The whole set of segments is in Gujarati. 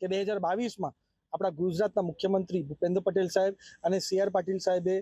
કે બે હજાર બાવીસમાં આપણા ગુજરાતના મુખ્યમંત્રી ભૂપેન્દ્ર પટેલ સાહેબ અને સી આર પાટીલ સાહેબે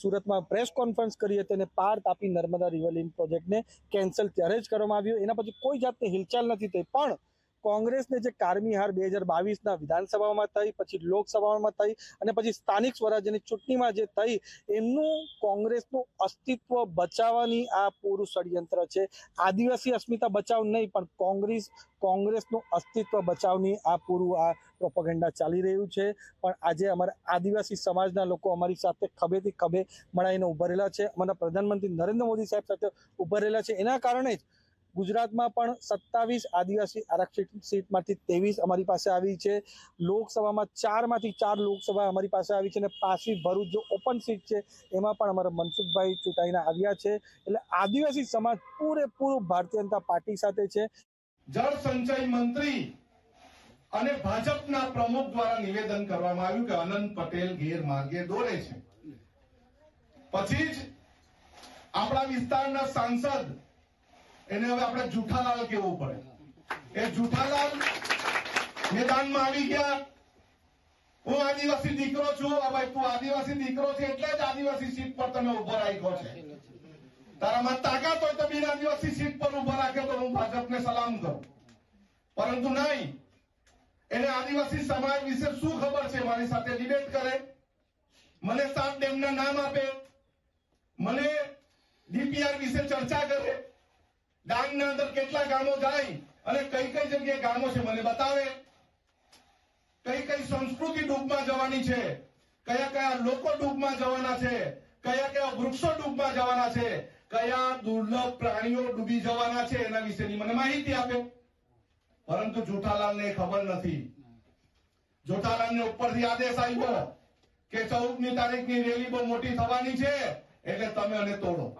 સુરતમાં પ્રેસ કોન્ફરન્સ કરી હતી અને પાર તાપી નર્મદા રિવરલિંક પ્રોજેક્ટને કેન્સલ ત્યારે જ કરવામાં આવ્યો. એના પછી કોઈ જાતની હિલચાલ નથી થઈ, પણ કોંગ્રેસને જે કારમી હાર બે હજાર બાવીસના વિધાનસભામાં થઈ, પછી લોકસભામાં થઈ અને પછી સ્થાનિક સ્વરાજ્યની ચૂંટણીમાં જે થઈ, એમનું કોંગ્રેસનું અસ્તિત્વ બચાવવાની આ પૂરું ષડયંત્ર છે. આદિવાસી અસ્મિતા બચાવ નહીં, પણ કોંગ્રેસ, કોંગ્રેસનું અસ્તિત્વ બચાવની આ પૂરું આ પ્રોપોગેન્ડા ચાલી રહ્યું છે. પણ આજે અમારા આદિવાસી સમાજના લોકો અમારી સાથે ખભેથી ખભે મળાઈને ઉભરેલા છે. અમારા પ્રધાનમંત્રી નરેન્દ્ર મોદી સાહેબ સાથે ઉભરેલા છે. એના કારણે જ ગુજરાતમાં પણ સત્તાવીસ આદિવાસી આરક્ષિત સીટમાંથી ત્રેવીસ અમારી પાસે આવી છે. લોકસભામાં ચારમાંથી ચાર લોકસભા અમારી પાસે આવી છે અને પાછી ભરૂચ જો ઓપન સીટ છે, એમાં પણ અમારા મનસુખભાઈ ચૂંટાઈને આવ્યા છે. એટલે આદિવાસી સમાજ પૂરેપૂરું ભારતીય જનતા પાર્ટી સાથે છે. જળ સંચય મંત્રી અને ભાજપના પ્રમુખ દ્વારા નિવેદન કરવામાં આવ્યું કે અનંત પટેલ ગેરમાર્ગે દોરે છે. પછી જ આપણા વિસ્તારના સાંસદ એને હવે આપણે જુઠાલાલ કેવું પડે. એ જુઠાલાલ મેદાનમાં આવી ગયા. હું આદિવાસી દીકરો છું. આ ભાઈ, તું આદિવાસી દીકરો છે એટલે જ આદિવાસી સીટ પર તમે ઊભો રાખ્યો છે. તારામાં તાકાત હોય તો બિન આદિવાસી સીટ પર ઊભો રાખ્યો તો હું ભાજપને સલામ કરું. પરંતુ નહીં. એને આદિવાસી સમાજ વિશે શું ખબર છે? મારી સાથે ડિબેટ કરે. મને સાત ડેમના નામ આપે. મને ડીપીઆર વિશે ચર્ચા કરે. ડાંગના અંદર કેટલા ગામો જાય અને કઈ કઈ જગ્યાએ ગામો છે મને બતાવે. કઈ કઈ સંસ્કૃતિ ડૂબમાં જવાની છે? કયા કયા લોકો ડૂબમાં જવાના છે? કયા કયા વૃક્ષો ડૂબમાં જવાના છે? કયા દુર્લભ પ્રાણીઓ ડૂબી જવાના છે? એના વિશેની મને માહિતી આપે. પરંતુ જુઠાલાલને ખબર નથી. જુઠાલાલને ઉપરથી આદેશ આવ્યો કે ચૌદમી તારીખની રેલી બહુ મોટી થવાની છે, એટલે તમે અને તોડો.